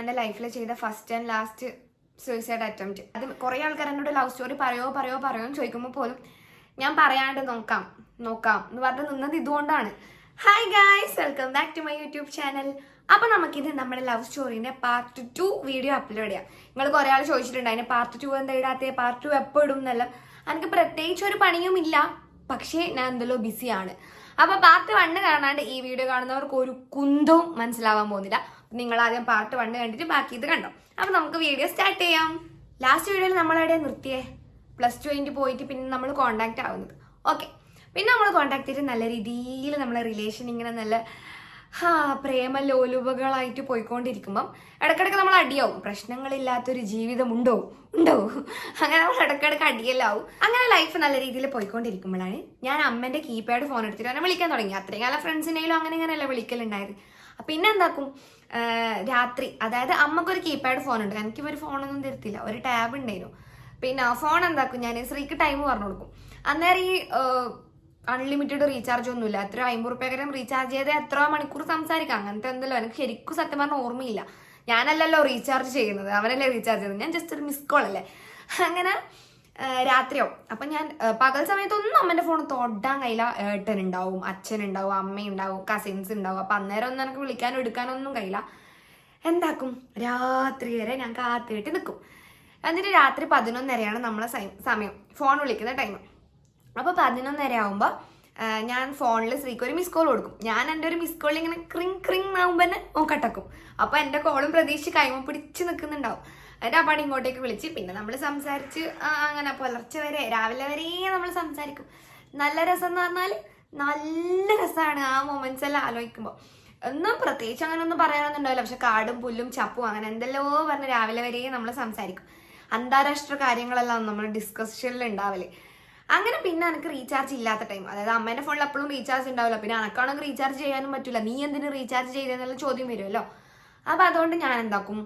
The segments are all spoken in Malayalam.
എന്റെ ലൈഫിൽ ചെയ്ത first and last suicide attempt അത് കുറേ ആൾക്കാർ എന്നോട് ലവ് സ്റ്റോറി പറയോ പറയോ പറയോ ചോദിക്കുമ്പോൾ പോലും ഞാൻ പറയാണ്ട് നോക്കാം നോക്കാം എന്ന് പറഞ്ഞ് നിന്നത് ഇതുകൊണ്ടാണ്. Hi guys welcome back to my YouTube channel അപ്പൊ നമുക്കിത് നമ്മുടെ ലവ് സ്റ്റോറിന്റെ പാർട്ട് ടു വീഡിയോ അപ്ലോഡ് ചെയ്യാം. നിങ്ങൾ കുറെ ആൾ ചോദിച്ചിട്ടുണ്ട് അതിന് പാർട്ട് ടു എന്താ ഇടാത്ത പാർട്ട് ടു എപ്പോൾ ഇടും എന്നെല്ലാം. എനിക്ക് പ്രത്യേകിച്ച് ഒരു പണിയും ഇല്ല പക്ഷേ ഞാൻ എന്തല്ലോ ബിസിയാണ് അപ്പൊ പാർട്ട് വണ്ണ് കാണാണ്ട് ഈ വീഡിയോ കാണുന്നവർക്ക് ഒരു കുന്തവും മനസ്സിലാവാൻ പോകുന്നില്ല. നിങ്ങൾ ആദ്യം പാർട്ട് വണ്ണ് കണ്ടിട്ട് ബാക്കി ഇത് കണ്ടോ? അപ്പൊ നമുക്ക് വീഡിയോ സ്റ്റാർട്ട് ചെയ്യാം. ലാസ്റ്റ് വീഡിയോയിൽ നമ്മൾ അവിടെ നിർത്തിയേ? പ്ലസ് ടു കഴിഞ്ഞിട്ട് പോയിട്ട് പിന്നെ നമ്മൾ കോണ്ടാക്ട് ആവുന്നത്. ഓക്കെ പിന്നെ നമ്മൾ കോണ്ടാക്ട് ചെയ്തിട്ട് നല്ല രീതിയിൽ നമ്മളെ റിലേഷൻ ഇങ്ങനെ നല്ല ഹാ പ്രേമ ലോലുപകളായിട്ട് പോയിക്കൊണ്ടിരിക്കുമ്പം ഇടക്കിടക്ക് നമ്മൾ അടിയാവും. പ്രശ്നങ്ങളില്ലാത്തൊരു ജീവിതം ഉണ്ടോ? അങ്ങനെ നമ്മൾ ഇടക്കിടക്ക് അടിയല്ലാവും. അങ്ങനെ ലൈഫ് നല്ല രീതിയിൽ പോയിക്കൊണ്ടിരിക്കുമ്പോഴാണ് ഞാൻ അമ്മന്റെ കീപാഡ് ഫോൺ എടുത്തിട്ട് എന്നെ വിളിക്കാൻ തുടങ്ങി. അത്രയും കാലം ഫ്രണ്ട്സിനെയും അങ്ങനെ ഇങ്ങനെയല്ല വിളിക്കലുണ്ടായത്. പിന്നെ എന്താക്കും? രാത്രി. അതായത് അമ്മക്കൊരു കീപാഡ് ഫോൺ ഉണ്ട്. എനിക്ക് ഒരു ഫോണൊന്നും തരത്തില്ല. ഒരു ടാബ് ഉണ്ടായിരുന്നു പിന്നെ ഫോൺ എന്താക്കും ഞാൻ ശ്രീക്ക് ടൈം പറഞ്ഞു കൊടുക്കും. അന്നേരം ഈ അൺലിമിറ്റഡ് റീചാർജ് ഒന്നും ഒന്നുമില്ല. എത്ര അമ്പത് റുപ്യക്കാരം റീചാർജ് ചെയ്ത് എത്ര മണിക്കൂർ സംസാരിക്കാം. അങ്ങനത്തെ എന്തല്ലോ. എനിക്ക് ശരിക്കും സത്യം പറഞ്ഞ ഓർമ്മയില്ല. ഞാനല്ലല്ലോ റീചാർജ് ചെയ്യുന്നത്. അവനല്ലേ റീചാർജ് ചെയ്യുന്നത്. ഞാൻ ജസ്റ്റ് ഒരു മിസ് കോൾ അല്ലേ? അങ്ങനെ രാത്രിയോ അപ്പം ഞാൻ പകൽ സമയത്തൊന്നും അമ്മന്റെ ഫോൺ തൊടാൻ കയ്യില ഉണ്ടാവും അമ്മ ഉണ്ടാവും കസിൻസ് ഉണ്ടാവും. അപ്പം അന്നേരം ഒന്നും എനിക്ക് വിളിക്കാനോ എടുക്കാനോ ഒന്നും കഴിയില്ല. എന്താക്കും? രാത്രി വരെ ഞാൻ കാത്തിട്ട് നിൽക്കും എന്നിട്ട് രാത്രി പതിനൊന്നരയാണ് നമ്മളെ സമയം. ഫോൺ വിളിക്കുന്ന ടൈം അപ്പോൾ പതിനൊന്നര ആകുമ്പോൾ ഞാൻ ഫോണിൽ സ്ത്രീക്ക് ഒരു മിസ് കോൾ കൊടുക്കും. ഞാൻ എന്റെ ഒരു മിസ് കോളിൽ ഇങ്ങനെ ക്രിങ് ക്രിങ് ആകുമ്പോൾ തന്നെ നോക്കട്ടക്കും അപ്പോൾ എന്റെ കോളും പ്രതീക്ഷിച്ച് കൈമ പിടിച്ച് നിൽക്കുന്നുണ്ടാവും എന്നിട്ട് പണി ഇങ്ങോട്ടേക്ക് വിളിച്ച് പിന്നെ നമ്മൾ സംസാരിച്ച് അങ്ങനെ പുലർച്ചെ വരെ രാവിലെ വരെ നമ്മൾ സംസാരിക്കും. നല്ല രസം എന്ന് പറഞ്ഞാൽ നല്ല രസമാണ് ആ മൊമെന്റ്സ് എല്ലാം ആലോചിക്കുമ്പോൾ ഒന്നും പ്രത്യേകിച്ച് അങ്ങനെ ഒന്നും പറയാനൊന്നുണ്ടാവില്ല. പക്ഷെ കാടും പുല്ലും ചപ്പും അങ്ങനെ എന്തെല്ലോ പറഞ്ഞ് രാവിലെ വരെ നമ്മൾ സംസാരിക്കും. അന്താരാഷ്ട്ര കാര്യങ്ങളെല്ലാം നമ്മൾ ഡിസ്കഷനിൽ ഉണ്ടാവില്ല അങ്ങനെ പിന്നെ എനിക്ക് റീചാർജ് ഇല്ലാത്ത ടൈം അതായത് അമ്മേന്റെ ഫോണിൽ എപ്പോഴും റീചാർജ് ഉണ്ടാവില്ല പിന്നെ എനക്കാണെങ്കിൽ റീചാർജ് ചെയ്യാനും പറ്റില്ല നീ എന്തിനു റീചാർജ് ചെയ്തെന്നുള്ള ചോദ്യം വരുമല്ലോ അപ്പൊ അതുകൊണ്ട് ഞാൻ എന്താക്കും?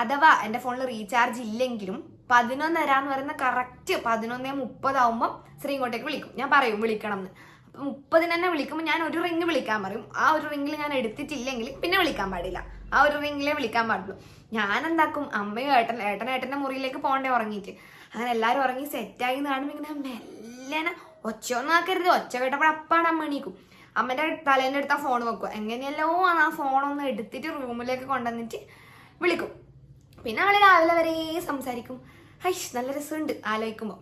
അഥവാ എന്റെ ഫോണിൽ റീചാർജ് ഇല്ലെങ്കിലും പതിനൊന്നര എന്ന് പറയുന്ന കറക്റ്റ് പതിനൊന്നേ മുപ്പതാവുമ്പോൾ ശ്രീ ഇങ്ങോട്ടേക്ക് വിളിക്കും. ഞാൻ പറയും വിളിക്കണം എന്ന് അപ്പൊ മുപ്പതിന് തന്നെ വിളിക്കുമ്പോൾ ഞാൻ ഒരു റിങ് വിളിക്കാൻ പറയും. ആ ഒരു റിങ്ങിൽ ഞാൻ എടുത്തിട്ടില്ലെങ്കിൽ പിന്നെ വിളിക്കാൻ പാടില്ല. ആ ഒരു റിങ്ങിലേ വിളിക്കാൻ പാടുള്ളൂ. ഞാൻ എന്താക്കും അമ്മയും ഏട്ടൻ ഏട്ടൻ ഏട്ടന്റെ മുറിയിലേക്ക് പോകണ്ടേ ഉറങ്ങിയിട്ട്. അങ്ങനെ എല്ലാവരും ഉറങ്ങി സെറ്റായി കാണുമ്പോൾ ഇങ്ങനെ മെല്ലനെ ഒച്ചയൊന്നും ആക്കരുത്. ഒച്ച കേട്ടപ്പോൾ അപ്പാണ് അമ്മ എണീക്കും. അമ്മന്റെ തലേന്റെ അടുത്ത് ആ ഫോൺ വെക്കുക. എങ്ങനെയല്ലോ ആ ഫോണൊന്ന് എടുത്തിട്ട് റൂമിലേക്ക് കൊണ്ടുവന്നിട്ട് വിളിക്കും. പിന്നെ അവൾ രാവിലെ വരെ സംസാരിക്കും. ഹൈഷ് നല്ല രസമുണ്ട് ആലോചിക്കുമ്പോൾ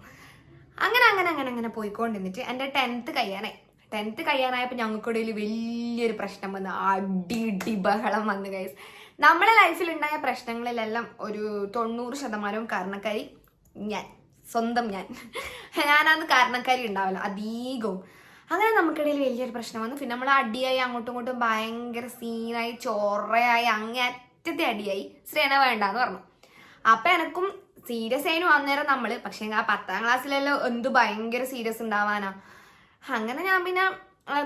അങ്ങനെ അങ്ങനെ അങ്ങനെ അങ്ങനെ പോയിക്കൊണ്ടിരുന്നിട്ട് എന്റെ ടെൻത്ത് കഴിയാനായി. ടെൻത്ത് കഴിയാനായപ്പോൾ ഞങ്ങൾക്കിടയിൽ വലിയൊരു പ്രശ്നം വന്നു അടി ഇടി ബഹളം വന്ന് കൈസ് നമ്മളെ ലൈഫിൽ ഉണ്ടായ പ്രശ്നങ്ങളിലെല്ലാം ഒരു തൊണ്ണൂറ് ശതമാനവും കാരണക്കാരി ഞാൻ സ്വന്തം ഞാൻ. ഞാനാന്ന് കാരണക്കാരി ഉണ്ടാവില്ല അധികവും അങ്ങനെ നമുക്കിടയിൽ വലിയൊരു പ്രശ്നം വന്നു. പിന്നെ നമ്മൾ അടിയായി അങ്ങോട്ടും ഇങ്ങോട്ടും ഭയങ്കര സീനായി ചോറയായി അങ്ങേറ്റത്തെ അടിയായി ശ്രേണ വേണ്ടാന്ന് പറഞ്ഞു. അപ്പൊ എനക്കും സീരിയസ് ആയിരുന്നു അന്നേരം നമ്മൾ പക്ഷെ ആ പത്താം ക്ലാസ്സിലെല്ലാം എന്ത് ഭയങ്കര സീരിയസ് ഉണ്ടാവാനാ. അങ്ങനെ ഞാൻ പിന്നെ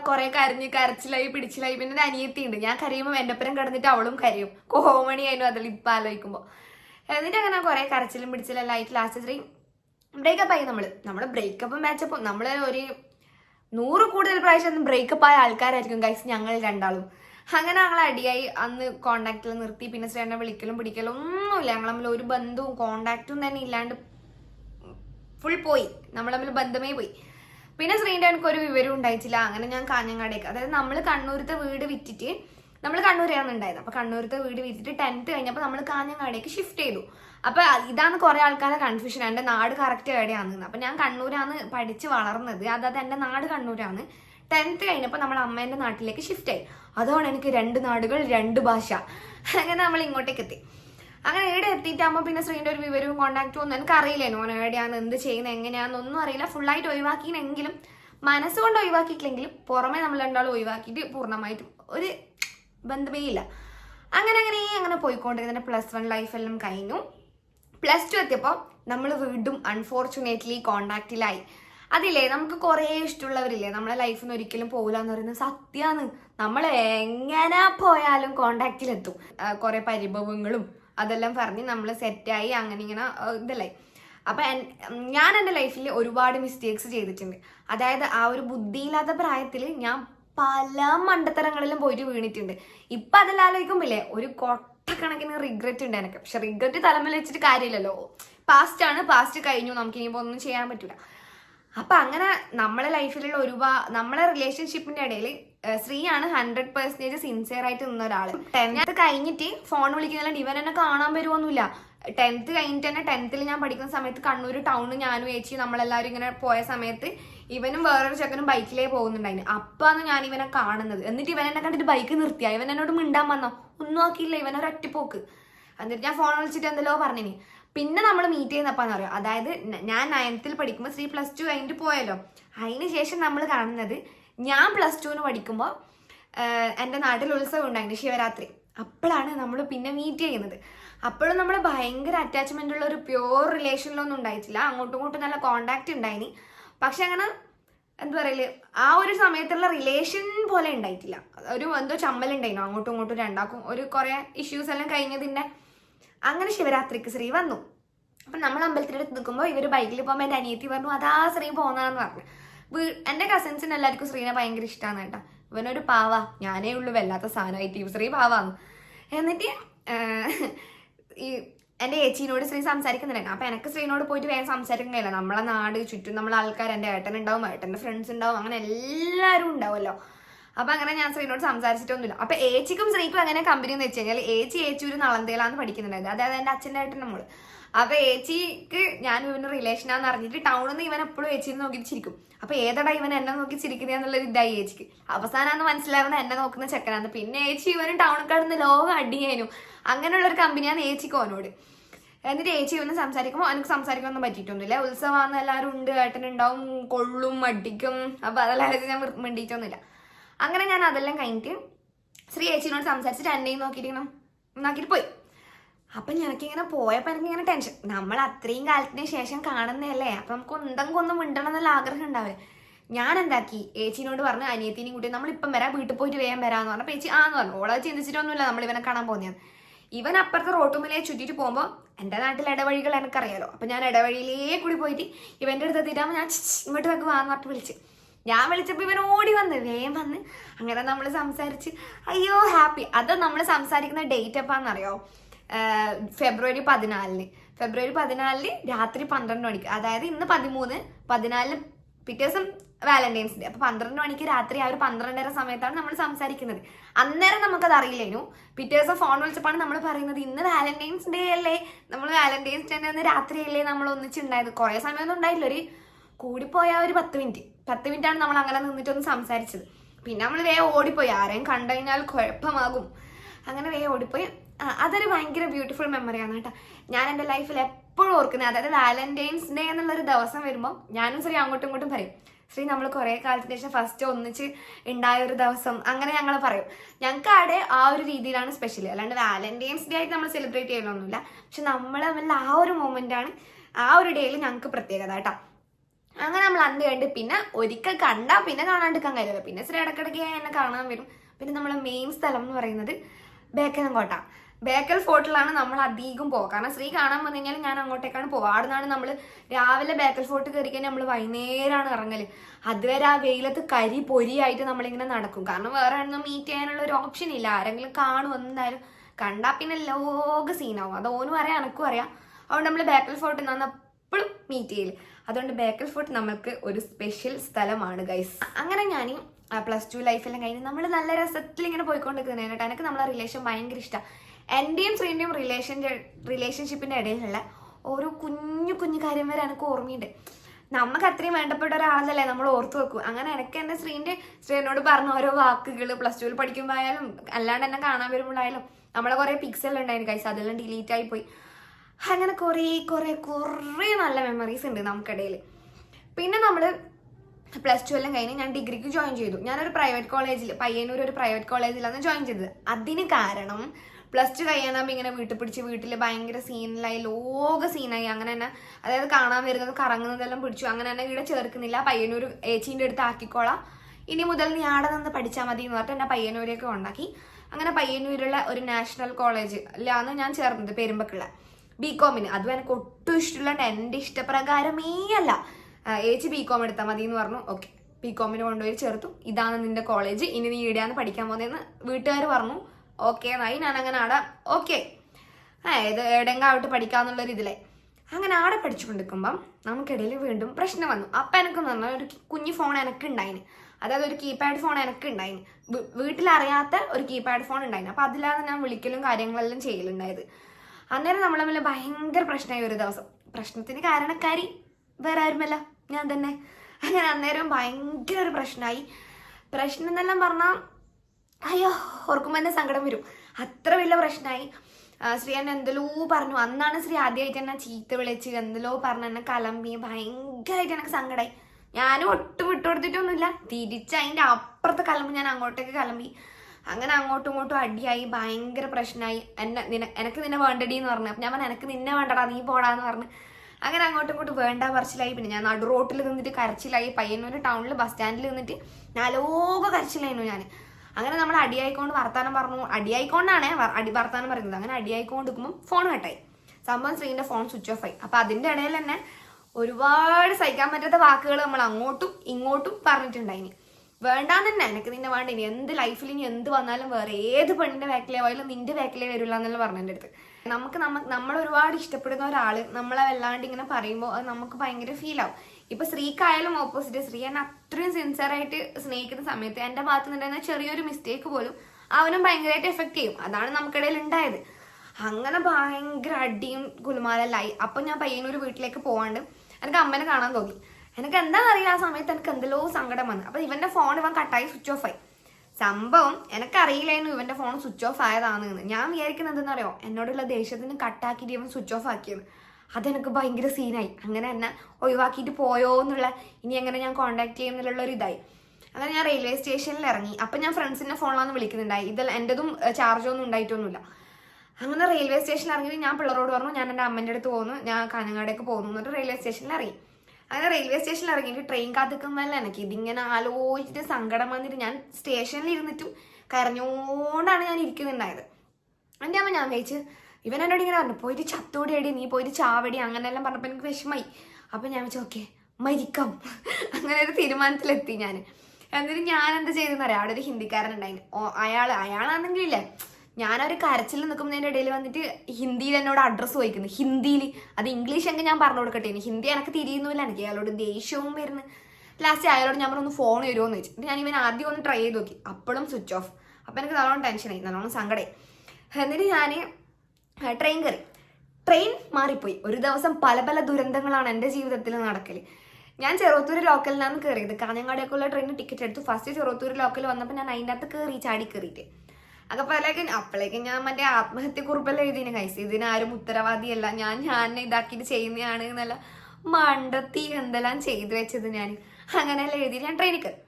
കൊറേ കരഞ്ഞ് കരച്ചിലായി പിടിച്ചിലായി. പിന്നെ ഉണ്ട് ഞാൻ കരയുമ്പോൾ എന്റെ ഒപ്പരം കിടന്നിട്ട് അവളും കരയും. കോമണി ആയിരുന്നു അതിൽ ഇപ്പം ആലോചിക്കുമ്പോൾ എന്നിട്ട് അങ്ങനെ കുറെ കരച്ചിലും പിടിച്ചിലെല്ലാം ആയിട്ട് ലാസ്റ്റ് ശ്രീ ബ്രേക്കപ്പ് ആയി നമ്മൾ. നമ്മൾ ബ്രേക്കപ്പും മാച്ചപ്പും നമ്മൾ ഒരു നൂറ് കൂടുതൽ പ്രാവശ്യം ബ്രേക്കപ്പ് ആയ ആൾക്കാരായിരിക്കും ഗൈസ് ഞങ്ങൾ രണ്ടാളും. അങ്ങനെ ഞങ്ങൾ അടിയായി. അന്ന് കോണ്ടാക്റ്റിൽ നിർത്തി. പിന്നെ ശ്രീനെ വിളിക്കലും പിടിക്കലും ഒന്നുമില്ല. ഞങ്ങൾ തമ്മിൽ ഒരു ബന്ധവും കോണ്ടാക്റ്റും തന്നെ ഇല്ലാണ്ട് ഫുൾ പോയി. നമ്മൾ തമ്മിൽ ബന്ധമേ പോയി. പിന്നെ ശ്രീന്റെ എനിക്ക് ഒരു വിവരം ഉണ്ടായിട്ടില്ല. അങ്ങനെ ഞാൻ കാഞ്ഞങ്ങാടേക്ക്. അതായത് നമ്മൾ കണ്ണൂരത്തെ വീട് വിറ്റിട്ട് നമ്മൾ കണ്ണൂരാണ് ഉണ്ടായത്. അപ്പോൾ കണ്ണൂരത്തെ വീട് വിറ്റിട്ട് ടെൻത്ത് കഴിഞ്ഞപ്പോൾ നമ്മൾ കാഞ്ഞങ്ങാടേക്ക് ഷിഫ്റ്റ് ചെയ്തു. അപ്പോൾ ഇതാണ് കുറേ ആൾക്കാരെ കൺഫ്യൂഷൻ എന്റെ നാട് കറക്റ്റ് എവിടെയാണെന്ന്. അപ്പോൾ ഞാൻ കണ്ണൂരാണ് പഠിച്ച് വളർന്നത്. അതായത് എന്റെ നാട് കണ്ണൂരാണ്. ടെൻത്ത് കഴിഞ്ഞപ്പോൾ നമ്മൾ അമ്മേന്റെ നാട്ടിലേക്ക് ഷിഫ്റ്റ് ആയി. അതാണ് എനിക്ക് രണ്ട് നാടുകൾ രണ്ട് ഭാഷ. അങ്ങനെ നമ്മൾ ഇങ്ങോട്ടേക്ക് എത്തി. അങ്ങനെ എവിടെ എത്തിയിട്ടാകുമ്പോൾ പിന്നെ ശ്രീന്റെ ഒരു വിവരവും കോണ്ടാക്റ്റും ഒന്നും എനിക്ക് അറിയില്ലേ ഓൻ എവിടെയാണ് എന്ത് ചെയ്യുന്നത് എങ്ങനെയാണെന്നൊന്നും അറിയില്ല. ഫുള്ളായിട്ട് ഒഴിവാക്കിയെങ്കിലും മനസ്സുകൊണ്ട് ഒഴിവാക്കിയിട്ടില്ലെങ്കിലും പുറമെ നമ്മൾ രണ്ടാളും ഒഴിവാക്കിയിട്ട് പൂർണമായിട്ടും ഒരു ബന്ധമേ ഇല്ല. അങ്ങനെ അങ്ങനെ അങ്ങനെ പോയിക്കൊണ്ടിരുന്ന പ്ലസ് വൺ ലൈഫെല്ലാം കഴിഞ്ഞു. പ്ലസ് ടു എത്തിയപ്പോൾ നമ്മൾ വീണ്ടും അൺഫോർച്ചുനേറ്റ്ലി കോണ്ടാക്റ്റിലായി അതില്ലേ നമുക്ക് കുറേ ഇഷ്ടമുള്ളവരില്ലേ? നമ്മളെ ലൈഫിൽ നിന്ന് ഒരിക്കലും പോകില്ല എന്ന് പറയുന്നത് സത്യമാണ് നമ്മൾ എങ്ങനെ പോയാലും കോണ്ടാക്റ്റിലെത്തും കുറേ പരിഭവങ്ങളും അതെല്ലാം പറഞ്ഞ് നമ്മൾ സെറ്റായി അങ്ങനെ ഇങ്ങനെ ഇതല്ലേ? അപ്പൊ ഞാൻ എന്റെ ലൈഫിൽ ഒരുപാട് മിസ്റ്റേക്സ് ചെയ്തിട്ടുണ്ട്. അതായത് ആ ഒരു ബുദ്ധിയില്ലാത്ത പ്രായത്തിൽ ഞാൻ പല മണ്ടത്തരങ്ങളിലും പോയിട്ട് വീണിട്ടുണ്ട്. ഇപ്പൊ അതെല്ലാം ആലോചിക്കുമ്പില്ലേ ഒരു കൊട്ട കൊട്ടക്കണക്കിന് റിഗ്രറ്റ് ഉണ്ട് എനിക്ക്. പക്ഷെ റിഗ്രറ്റ് തലമേൽ വെച്ചിട്ട് കാര്യമില്ലല്ലോ. പാസ്റ്റ് ആണ് പാസ്റ്റ് കഴിഞ്ഞു. നമുക്ക് ഇനിയിപ്പോൾ ഒന്നും ചെയ്യാൻ പറ്റില്ല അപ്പൊ അങ്ങനെ നമ്മളെ ലൈഫിലുള്ള ഒരുപാട് നമ്മളെ റിലേഷൻഷിപ്പിന്റെ ഇടയിൽ സ്ത്രീയാണ് ഹൺഡ്രഡ് പെർസെന്റേജ് സിൻസിയർ ആയിട്ട് നിന്ന ഒരാൾ. ടെൻത്ത് കഴിഞ്ഞിട്ട് ഫോൺ വിളിക്കുന്നില്ല. ഇവൻ എന്നെ കാണാൻ വരുമൊന്നുമില്ല ടെൻത്ത് കഴിഞ്ഞിട്ട് തന്നെ ടെൻത്തിൽ ഞാൻ പഠിക്കുന്ന സമയത്ത് കണ്ണൂർ ടൗണിൽ ഞാനും ഏച്ചി നമ്മളെല്ലാവരും ഇങ്ങനെ പോയ സമയത്ത് ഇവനും വേറൊരു ചെക്കനും ബൈക്കിലേ പോകുന്നുണ്ടായിരുന്നു അപ്പാണ് ഞാൻ ഇവനെ കാണുന്നത്. എന്നിട്ട് ഇവൻ എന്നെ കണ്ടിട്ട് ബൈക്ക് നിർത്തിയ ഇവൻ എന്നോട് മിണ്ടാൻ വന്നോ? ഒന്നും ആക്കിയില്ല. ഇവനൊരു ഒറ്റപ്പോക്ക് എന്നിട്ട് ഞാൻ ഫോൺ വിളിച്ചിട്ട് എന്തെല്ലോ പറഞ്ഞിനി. പിന്നെ നമ്മൾ മീറ്റ് ചെയ്യുന്നപ്പാന്ന് പറയാം. അതായത് ഞാൻ നയൻത്തിൽ പഠിക്കുമ്പോൾ ശ്രീ പ്ലസ് ടു കഴിഞ്ഞിട്ട് പോയല്ലോ. അതിന് ശേഷം നമ്മൾ കാണുന്നത് ഞാൻ പ്ലസ് ടുവിന് പഠിക്കുമ്പോൾ എന്റെ നാട്ടിൽ ഉത്സവം ഉണ്ടായിരുന്നു ശിവരാത്രി. അപ്പോഴാണ് നമ്മൾ പിന്നെ മീറ്റ് ചെയ്യുന്നത്. അപ്പോഴും നമ്മൾ ഭയങ്കര അറ്റാച്ച്മെന്റ് ഉള്ള ഒരു പ്യുവർ റിലേഷനിലൊന്നും ഉണ്ടായിട്ടില്ല. അങ്ങോട്ടും ഇങ്ങോട്ടും നല്ല കോണ്ടാക്റ്റ് ഉണ്ടായിനി. പക്ഷെ അങ്ങനെ എന്താ പറയൽ ആ ഒരു സമയത്തുള്ള റിലേഷൻ പോലെ ഉണ്ടായിട്ടില്ല. ഒരു എന്തോ ചമ്മലുണ്ടായിരുന്നു അങ്ങോട്ടും ഇങ്ങോട്ടും രണ്ടാക്കും. ഒരു കുറേ ഇഷ്യൂസ് എല്ലാം കഴിഞ്ഞതിന്റെ അങ്ങനെ ശിവരാത്രിക്ക് ശ്രീ വന്നു. അപ്പൊ നമ്മൾ അമ്പലത്തിന്റെ അടുത്ത് നിൽക്കുമ്പോൾ ഇവർ ബൈക്കിൽ പോകുമ്പോൾ എന്റെ അനിയത്തി പറഞ്ഞു അതാ ശ്രീ പോന്നാന്ന് പറഞ്ഞു. എന്റെ കസിൻസിന് എല്ലാവർക്കും ശ്രീനെ ഭയങ്കര ഇഷ്ടമാണ് കേട്ടോ. ഇവനൊരു പാവ. ഞാനേ ഉള്ളൂ. വല്ലാത്ത സാധനമായിട്ട് ശ്രീ പാവാന്ന്. എന്നിട്ട് ഈ എന്റെ ഏച്ചിനോട് ശ്രീ സംസാരിക്കുന്നുണ്ടായിരുന്നു അപ്പൊ എനിക്ക് ശ്രീനോട് പോയിട്ട് വേഗം സംസാരിക്കുന്നില്ല നമ്മളെ നാട് ചുറ്റും നമ്മളെ ആൾക്കാർ എന്റെ ഏട്ടൻ ഉണ്ടാവും ഏട്ടന്റെ ഫ്രണ്ട്സ് ഉണ്ടാവും അങ്ങനെ എല്ലാവരും ഉണ്ടാവുമല്ലോ. അപ്പൊ അങ്ങനെ ഞാൻ ശ്രീനോട് സംസാരിച്ചിട്ടൊന്നുമില്ല. അപ്പൊ ഏച്ചിക്കും ശ്രീക്കും അങ്ങനെ കമ്പനി എന്ന് വെച്ച് കഴിഞ്ഞാൽ ഏച്ചി ഏച്ചി ഒരു നളന്തയിലാന്ന് പഠിക്കുന്നുണ്ടായത് അതായത് എന്റെ അച്ഛന്റെ ഏട്ടന്റെ മോൾ. അപ്പൊ ഏച്ചിക്ക് ഞാൻ ഇവന് ആണെന്ന് അറിഞ്ഞിട്ട് ടൗണിൽ നിന്ന് ഇവൻ എപ്പോഴും ഏച്ചിനെ നോക്കിച്ചിരിക്കും ചിരിക്കും. അപ്പൊ ഏതടാ ഇവൻ എന്നെ നോക്കി ചിരിക്കുന്നത് എന്നുള്ളൊരു ഇതായി ഏച്ചിക്ക്. അവസാനാന്ന് മനസ്സിലാവുന്ന എന്നെ നോക്കുന്ന ചെക്കനാന്ന്. പിന്നെ ഏച്ചി ഇവനും ടൗണിൽ കടന്ന് ലോകം അടിയേനു. അങ്ങനെയുള്ള ഒരു കമ്പനിയാണ് ഏച്ചിക്ക് ഓനോട്. എന്നിട്ട് ഏച്ചി ഇവന് സംസാരിക്കുമ്പോൾ എനിക്ക് സംസാരിക്കാനൊന്നും പറ്റിയിട്ടൊന്നുമില്ല. ഉത്സവമാണെന്ന് എല്ലാവരും ഉണ്ട് ഏട്ടനുണ്ടാവും കൊള്ളും അടിക്കും അപ്പൊ അതെല്ലാം ഞാൻ മിണ്ടിയിട്ടൊന്നുമില്ല. അങ്ങനെ ഞാൻ അതെല്ലാം കഴിഞ്ഞിട്ട് ശ്രീ ഏച്ചിനോട് സംസാരിച്ചിട്ട് എന്നെയും നോക്കിയിട്ട് ഇങ്ങനെ നോക്കിയിട്ട് പോയി. അപ്പം ഞനക്കിങ്ങനെ പോയപ്പോൾ എനിക്കിങ്ങനെ ടെൻഷൻ നമ്മൾ അത്രയും കാലത്തിന് ശേഷം കാണുന്നതല്ലേ? അപ്പം നമുക്ക് എന്തെങ്കിലും ഒന്ന് മിണ്ടണം എന്നുള്ള ആഗ്രഹം ഉണ്ടാവേ ഞാൻ എന്താക്കി? ഏച്ചിനോട് പറഞ്ഞു അനിയത്തിനെയും കൂട്ടി നമ്മൾ ഇപ്പം വരാം. വീട്ടിൽ പോയിട്ട് വേഗം വരാമെന്ന് പറഞ്ഞു. ഏച്ചി ആന്ന് പറഞ്ഞു. ഓളെ ചിന്തിച്ചിട്ടൊന്നുമില്ല നമ്മൾ ഇവനെ കാണാൻ പോകുന്നതാണ് ഇവൻ അപ്പുറത്തെ റോട്ടുമലയെ ചുറ്റിട്ട് പോകുമ്പോൾ എന്റെ നാട്ടിൽ ഇടവഴികൾ എനിക്കറിയാലോ. അപ്പം ഞാൻ ഇടവഴിയിലേ കൂടി പോയിട്ട് ഇവന്റെ അടുത്ത് എത്തിയിട്ടാകുമ്പോൾ ഞാൻ "ഛ്, ഛ്, ഇങ്ങോട്ട് വെക്ക് വാന്ന് പറഞ്ഞിട്ട് വിളിച്ച്. ഞാൻ വിളിച്ചപ്പോൾ ഇവൻ ഓടി വന്ന് വേഗം വന്ന് അങ്ങനെ നമ്മൾ സംസാരിച്ച് അയ്യോ ഹാപ്പി. അത് നമ്മൾ സംസാരിക്കുന്ന ഡേറ്റ് എപ്പാന്നറിയോ? ഫെബ്രുവരി പതിനാലിന്. ഫെബ്രുവരി പതിനാലിന് രാത്രി പന്ത്രണ്ട് മണിക്ക്. അതായത് ഇന്ന് പതിമൂന്ന് പതിനാലിന് പിറ്റേ ദിവസം വാലന്റൈൻസ് ഡേ. അപ്പൊ പന്ത്രണ്ട് മണിക്ക് രാത്രി ആ ഒരു പന്ത്രണ്ടര സമയത്താണ് നമ്മൾ സംസാരിക്കുന്നത്. അന്നേരം നമുക്കത് അറിയില്ലേനു. പിറ്റേ ദിവസം ഫോൺ വിളിച്ചപ്പോൾ നമ്മൾ പറയുന്നത് ഇന്ന് വാലന്റൈൻസ് ഡേ അല്ലേ? നമ്മൾ വാലന്റൈൻസ് ഡേ അന്ന് രാത്രിയല്ലേ നമ്മൾ ഒന്നിച്ചുണ്ടായത് കുറെ സമയമൊന്നും ഉണ്ടായില്ല. ഒരു കൂടിപ്പോയ ഒരു പത്ത് മിനിറ്റ്. പത്ത് മിനിറ്റ് ആണ് നമ്മൾ അങ്ങനെ നിന്നിട്ടൊന്ന് സംസാരിച്ചത്. പിന്നെ നമ്മൾ വേഗം ഓടിപ്പോയി. ആരെയും കണ്ടു കഴിഞ്ഞാൽ കുഴപ്പമാകും. അങ്ങനെ വേഗം ഓടിപ്പോയി. അതൊരു ഭയങ്കര ബ്യൂട്ടിഫുൾ മെമ്മറിയാണ് കേട്ടോ. ഞാൻ എന്റെ ലൈഫിൽ എപ്പോഴും ഓർക്കുന്നത് അതായത് വാലന്റൈൻസ് ഡേ എന്നുള്ളൊരു ദിവസം വരുമ്പോൾ ഞാനും ശ്രീ അങ്ങോട്ടും ഇങ്ങോട്ടും പറയും ശ്രീ നമ്മൾ കുറേ കാലത്തിന് ശേഷം ഫസ്റ്റ് ഒന്നിച്ച് ഉണ്ടായ ഒരു ദിവസം അങ്ങനെ ഞങ്ങൾ പറയും. ഞങ്ങൾക്ക് അവിടെ ആ ഒരു രീതിയിലാണ് സ്പെഷ്യൽ അല്ലാണ്ട് വാലന്റൈൻസ് ഡേ ആയിട്ട് നമ്മൾ സെലിബ്രേറ്റ് ചെയ്യണമൊന്നുമില്ല പക്ഷെ നമ്മൾ തമ്മിൽ ആ ഒരു മൊമെന്റ് ആണ് ആ ഒരു ഡേയിൽ ഞങ്ങൾക്ക് പ്രത്യേകത കേട്ടോ. അങ്ങനെ നമ്മൾ അന്ന് കണ്ട് പിന്നെ ഒരിക്കൽ കണ്ടാൽ പിന്നെ കാണാണ്ടിരിക്കാൻ കഴിയില്ല പിന്നെ ശ്രീ ഇടക്കിടയ്ക്ക് എന്നെ കാണാൻ വരും. പിന്നെ നമ്മളെ മെയിൻ സ്ഥലം എന്ന് പറയുന്നത് ബേക്കനംകോട്ട. ബേക്കൽ ഫോർട്ടിലാണ് നമ്മൾ അധികം പോകുക കാരണം ശ്രീ കാണാൻ വന്നു കഴിഞ്ഞാൽ ഞാൻ അങ്ങോട്ടേക്കാണ് പോകുക അവിടെ നിന്നാണ് നമ്മൾ രാവിലെ ബേക്കൽ ഫോർട്ട് കയറി കഴിഞ്ഞാൽ നമ്മൾ വൈകുന്നേരമാണ് ഇറങ്ങൽ. അതുവരെ ആ വെയിലത്ത് കരി പൊരിയായിട്ട് നമ്മളിങ്ങനെ നടക്കും. കാരണം വേറെ ഒന്നും മീറ്റ് ചെയ്യാനുള്ള ഒരു ഓപ്ഷൻ ഇല്ല. ആരെങ്കിലും കാണും എന്തായാലും. കണ്ടാൽ പിന്നെ ലോക സീനാവും അത് ഓനും അറിയാം എനക്കും അറിയാം. അതുകൊണ്ട് നമ്മൾ ബേക്കൽ ഫോർട്ടിൽ നിന്ന് എപ്പോഴും മീറ്റ് ചെയ്യൽ. അതുകൊണ്ട് ബേക്കൽ ഫോർട്ട് നമുക്ക് ഒരു സ്പെഷ്യൽ സ്ഥലമാണ് ഗൈസ് അങ്ങനെ ഞാൻ പ്ലസ് ടു ലൈഫെല്ലാം കഴിഞ്ഞ് നമ്മൾ നല്ല രസത്തിൽ ഇങ്ങനെ പോയിക്കൊണ്ടിരിക്കുന്നതിന് കേട്ടോ. എനിക്ക് നമ്മളെ റിലേഷൻ ഭയങ്കര ഇഷ്ടമാണ് എന്റെയും ശ്രീന്റെയും റിലേഷൻ റിലേഷൻഷിപ്പിന്റെ ഇടയിലുള്ള ഓരോ കുഞ്ഞു കുഞ്ഞു കാര്യം വരെ എനിക്ക് ഓർമ്മയുണ്ട്. നമുക്ക് അത്രയും വേണ്ടപ്പെട്ട ഒരാളല്ലേ നമ്മൾ ഓർത്ത് വെക്കും. അങ്ങനെ എനിക്ക് എന്റെ ശ്രീന്റെ ശ്രീനോട് പറഞ്ഞ ഓരോ വാക്കുകൾ പ്ലസ് ടുവിൽ പഠിക്കുമ്പോൾ ആയാലും അല്ലാണ്ട് എന്നെ കാണാൻ വരുമ്പോഴായാലും നമ്മളെ കുറേ പിക്സൽ ഉണ്ടായിരുന്നു കൈസ് അതെല്ലാം ഡിലീറ്റ് ആയി പോയി. അങ്ങനെ കുറേ കുറേ കുറേ നല്ല മെമ്മറീസ് ഉണ്ട് നമുക്കിടയിൽ പിന്നെ നമ്മൾ പ്ലസ് ടു എല്ലാം കഴിഞ്ഞ് ഞാൻ ഡിഗ്രിക്ക് ജോയിൻ ചെയ്തു. ഞാനൊരു പ്രൈവറ്റ് കോളേജിൽ പയ്യന്നൂർ ഒരു പ്രൈവറ്റ് കോളേജിലാണ് ജോയിൻ ചെയ്തത്. അതിന് കാരണം പ്ലസ് ടു കഴിയാനാകുമ്പോൾ ഇങ്ങനെ വീട്ടിൽ പിടിച്ച് വീട്ടിൽ ഭയങ്കര സീനിലായി ലോക സീനായി അങ്ങനെ തന്നെ അതായത് കാണാൻ വരുന്നത് കറങ്ങുന്നതെല്ലാം പിടിച്ചു. അങ്ങനെ തന്നെ ഇവിടെ ചേർക്കുന്നില്ല. പയ്യന്നൂർ ഏച്ചീന്റെ അടുത്ത് ആക്കിക്കോളാം. ഇനി മുതൽ നീ ആടെ നിന്ന് പഠിച്ചാൽ മതി എന്ന് പറഞ്ഞിട്ട് എന്നെ പയ്യന്നൂരേക്ക് ഉണ്ടാക്കി അങ്ങനെ പയ്യന്നൂരുള്ള ഒരു നാഷണൽ കോളേജിലാണ് ഞാൻ ചേർന്നത് പെരുമ്പക്കുള്ള. ബി കോമിന് അതും എനിക്ക് ഒട്ടും ഇഷ്ടമില്ലാണ്ട് എന്റെ ഇഷ്ടപ്രകാരമേ അല്ല. ഏച്ചി ബി കോം എടുത്താൽ മതി എന്ന് പറഞ്ഞു. ഓക്കെ. ബി കോമിന് കൊണ്ടുപോയി ചേർത്തു. ഇതാണ് നിന്റെ കോളേജ് ഇനി നീ ഇവിടെയാണ് പഠിക്കാൻ പോകുന്നതെന്ന് വീട്ടുകാർ പറഞ്ഞു. ഓക്കെ എന്നായി. ഞാൻ അങ്ങനെ ആടെ. ഓക്കെ. ആ ഇത് എവിടെയെങ്കിലും ആവട്ടെ പഠിക്കാന്നുള്ളൊരു ഇതിലെ അങ്ങനെ ആടെ പഠിച്ചുകൊണ്ടിരിക്കുമ്പം നമുക്കിടയിൽ വീണ്ടും പ്രശ്നം വന്നു. അപ്പം എനിക്ക് പറഞ്ഞാൽ ഒരു കുഞ്ഞു ഫോൺ എനിക്ക് ഉണ്ടായിന് അതായത് ഒരു കീപാഡ് ഫോൺ എനിക്ക് ഉണ്ടായിന് വീട്ടിലറിയാത്ത ഒരു കീപാഡ് ഫോൺ ഉണ്ടായിന്. അപ്പം അതിലാണ് ഞാൻ വിളിക്കലും കാര്യങ്ങളെല്ലാം ചെയ്യലുണ്ടായത്. അന്നേരം നമ്മൾ തമ്മിൽ ഭയങ്കര പ്രശ്നമായി ഒരു ദിവസം. പ്രശ്നത്തിന് കാരണക്കാരി വേറെ ആരുമല്ല. ഞാൻ തന്നെ. അങ്ങനെ അന്നേരം ഭയങ്കര ഒരു പ്രശ്നമായി. പ്രശ്നം എന്നെല്ലാം പറഞ്ഞാൽ അയ്യോ ഓർക്കുമ്പോൾ തന്നെ സങ്കടം വരും. അത്ര വലിയ പ്രശ്നമായി. ശ്രീ എന്നെ എന്തെല്ലോ പറഞ്ഞു. അന്നാണ് ശ്രീ ആദ്യമായിട്ട് എന്നെ ചീത്ത വിളിച്ച് എന്തെല്ലോ പറഞ്ഞ് എന്നെ കലമ്പി. ഭയങ്കരമായിട്ട് എനിക്ക് സങ്കടമായി ഞാനും ഒട്ടും വിട്ടുകൊടുത്തിട്ടൊന്നുമില്ല. തിരിച്ച് അതിന്റെ അപ്പുറത്തെ കലമ്പ്. ഞാൻ അങ്ങോട്ടേക്ക് കലമ്പി. അങ്ങനെ അങ്ങോട്ടും ഇങ്ങോട്ടും അടിയായി ഭയങ്കര പ്രശ്നമായി. എന്നെ നിന എനക്ക് നിന്നെ വേണ്ടടി എന്ന് പറഞ്ഞു. അപ്പം ഞാൻ പറഞ്ഞു എനക്ക് നിന്നെ വേണ്ടടാ നീ പോടാന്ന് പറഞ്ഞു. അങ്ങനെ അങ്ങോട്ടും ഇങ്ങോട്ടും വേണ്ട പറച്ചിലായി. പിന്നെ ഞാൻ നടു റോട്ടിൽ നിന്നിട്ട് കരച്ചിലായി. പയ്യന്നൂർ ടൗണിൽ ബസ് സ്റ്റാൻഡിൽ നിന്നിട്ട് നാലോക കരച്ചിലായിരുന്നു ഞാൻ അങ്ങനെ നമ്മൾ അടിയായിക്കൊണ്ട് വർത്താനം പറഞ്ഞു. അടിയായിക്കൊണ്ടാണ് അടി വർത്താനം പറയുന്നത്. അങ്ങനെ അടിയായിക്കൊണ്ട് നിൽക്കുമ്പോൾ ഫോൺ കട്ടായി. സംഭവം സ്ത്രീന്റെ ഫോൺ സ്വിച്ച് ഓഫ് ആയി. അപ്പോൾ അതിന്റെ ഇടയിൽ തന്നെ ഒരുപാട് സഹിക്കാൻ പറ്റാത്ത വാക്കുകൾ നമ്മൾ അങ്ങോട്ടും ഇങ്ങോട്ടും പറഞ്ഞിട്ടുണ്ടായിനി. വേണ്ടാന്ന് തന്നെ. എനിക്ക് നിന്നെ വേണ്ട. ഇനി എന്ത് ലൈഫിൽ ഇനി എന്ത് വന്നാലും വേറെ ഏത് പെണ്ണിന്റെ ബാക്കിലേ പോയാലും നിന്റെ ബാക്കിലേ വരില്ല എന്നല്ല പറഞ്ഞു എന്റെ അടുത്ത്. നമുക്ക് നമ്മ നമ്മൾ ഒരുപാട് ഇഷ്ടപ്പെടുന്ന ഒരാൾ നമ്മളെ വല്ലാണ്ട് ഇങ്ങനെ പറയുമ്പോൾ അത് നമുക്ക് ഭയങ്കര ഫീൽ ആവും. ഇപ്പൊ സ്ത്രീക്കായാലും ഓപ്പോസിറ്റ് സ്ത്രീ എന്നെ അത്രയും സിൻസിയറായിട്ട് സ്നേഹിക്കുന്ന സമയത്ത് എന്റെ ഭാഗത്ത് നിന്നുണ്ടായിരുന്ന ചെറിയൊരു മിസ്റ്റേക്ക് പോലും അവനും ഭയങ്കരമായിട്ട് എഫക്ട് ചെയ്യും. അതാണ് നമുക്കിടയിൽ ഉണ്ടായത്. അങ്ങനെ ഭയങ്കര അടിയും കുലുമാലല്ലായി അപ്പൊ ഞാൻ പയ്യനൊരു വീട്ടിലേക്ക് പോവാണ്ട് എനിക്ക് അമ്മനെ കാണാൻ തോന്നി. എനിക്ക് എന്താ അറിയില്ല ആ സമയത്ത് എനിക്ക് എന്തെല്ലോ സങ്കടം വന്നു. അപ്പൊ ഇവന്റെ ഫോൺ ഇവൻ കട്ടായി സ്വിച്ച് ഓഫ് ആയി. സംഭവം എനിക്കറിയില്ലായിരുന്നു ഇവന്റെ ഫോൺ സ്വിച്ച് ഓഫ് ആയതാണ് എന്ന് ഞാൻ വിചാരിക്കുന്നത് എന്തെന്നറിയോ? എന്നോടുള്ള ദേഷ്യത്തിന് കട്ടാക്കിയിട്ട് ഇവൻ സ്വിച്ച് ഓഫ് ആക്കിയത് അതെനിക്ക് ഭയങ്കര സീനായി അങ്ങനെ എന്നെ ഒഴിവാക്കിയിട്ട് പോയോ എന്നുള്ള ഇനി എങ്ങനെ ഞാൻ കോണ്ടാക്ട് ചെയ്യുന്നുള്ള ഒരു ഇതായി. അങ്ങനെ ഞാൻ റെയിൽവേ സ്റ്റേഷനിൽ ഇറങ്ങി. അപ്പം ഞാൻ ഫ്രണ്ട്സിന്റെ ഫോണിലാണ് വിളിക്കുന്നുണ്ടായി. ഇതിൽ എന്റെതും ചാർജൊന്നും ഉണ്ടായിട്ടൊന്നുമില്ല. അങ്ങനെ റെയിൽവേ സ്റ്റേഷനിൽ ഇറങ്ങി ഞാൻ പിള്ളേരോട് പറഞ്ഞു ഞാൻ എന്റെ അമ്മേന്റെ അടുത്ത് പോകുന്നു ഞാൻ കാനങ്ങാടേക്ക് പോകുന്നു എന്നിട്ട് റെയിൽവേ സ്റ്റേഷനിൽ ഇറങ്ങി. അങ്ങനെ റെയിൽവേ സ്റ്റേഷനിൽ ഇറങ്ങിയിട്ട് ട്രെയിൻ കാത്തിക്കുന്നതല്ല എനിക്ക്. ഇതിങ്ങനെ ആലോചിച്ചിട്ട് സങ്കടം വന്നിട്ട് ഞാൻ സ്റ്റേഷനിൽ ഇരുന്നിട്ടും കരഞ്ഞോണ്ടാണ് ഞാൻ ഇരിക്കുന്നുണ്ടായത്. എന്റെ അമ്മ ഞാൻ കഴിച്ച് ഇവൻ എന്നോട് ഇങ്ങനെ പറഞ്ഞു പോയിട്ട് ചത്തോടി അടി നീ പോയിട്ട് ചാവടി അങ്ങനെയെല്ലാം പറഞ്ഞപ്പോൾ എനിക്ക് വിഷമായി. അപ്പം ഞാൻ വെച്ചു ഓക്കെ മരിക്കാം. അങ്ങനെ ഒരു തീരുമാനത്തിലെത്തി ഞാൻ എന്നിട്ട് ഞാൻ എന്താ ചെയ്തെന്ന് അറിയാം? അവിടെ ഒരു ഹിന്ദിക്കാരൻ ഉണ്ടായിരുന്നു. അയാൾ അയാളാണെങ്കിൽ ഞാനൊരു കരച്ചിൽ നിൽക്കുന്നതിന്റെ ഇടയിൽ വന്നിട്ട് ഹിന്ദിയിൽ എന്നോട് അഡ്രസ്സ് ചോദിക്കുന്നു. ഹിന്ദിയിൽ അത് ഇംഗ്ലീഷ് എങ്കിൽ ഞാൻ പറഞ്ഞു കൊടുക്കട്ടെ. ഹിന്ദി എനിക്ക് തിരിയുന്നില്ല എനിക്ക് അയാളോട് ദേഷ്യവും വരുന്നു. ലാസ്റ്റ് അയാളോട് ഞാൻ പറഞ്ഞു ഫോൺ വരുമോ എന്ന് ചോദിച്ചു. ഞാൻ ഇവൻ ആദ്യം ഒന്ന് ട്രൈ ചെയ്ത് നോക്കി. അപ്പോഴും സ്വിച്ച് ഓഫ് അപ്പം എനിക്ക് നല്ലോണം ടെൻഷനായി നല്ലോണം സങ്കടമായി എന്നിട്ട് ഞാൻ ട്രെയിൻ കയറി ട്രെയിൻ മാറിപ്പോയി. ഒരു ദിവസം പല പല ദുരന്തങ്ങളാണ് എന്റെ ജീവിതത്തിൽ നടക്കൽ ഞാൻ ചെറുത്തൂർ ലോക്കലിനാണ് കയറിയത് കാഞ്ഞങ്ങാടേക്കുള്ള ട്രെയിൻ ടിക്കറ്റ് എടുത്തു. ഫസ്റ്റ് ചെറുത്തൂർ ലോക്കൽ വന്നപ്പോൾ ഞാൻ അതിന്റെ അകത്ത് കയറി ചാടി കയറിയിട്ട് അപ്പോഴേക്കും അപ്പോഴേക്കും ഞാൻ മറ്റേ ആത്മഹത്യക്കുറിപ്പെല്ലാം എഴുതിന്. കൈസ് ഇതിനാരും ഉത്തരവാദിയല്ല. ഞാൻ ഞാൻ ഇതാക്കിയിട്ട് ചെയ്യുന്നതാണ് എന്നല്ല. മണ്ടത്തി എന്തെല്ലാം ചെയ്തു വെച്ചത് ഞാൻ. അങ്ങനെയല്ല എഴുതി ഞാൻ ട്രെയിനിൽ കയറി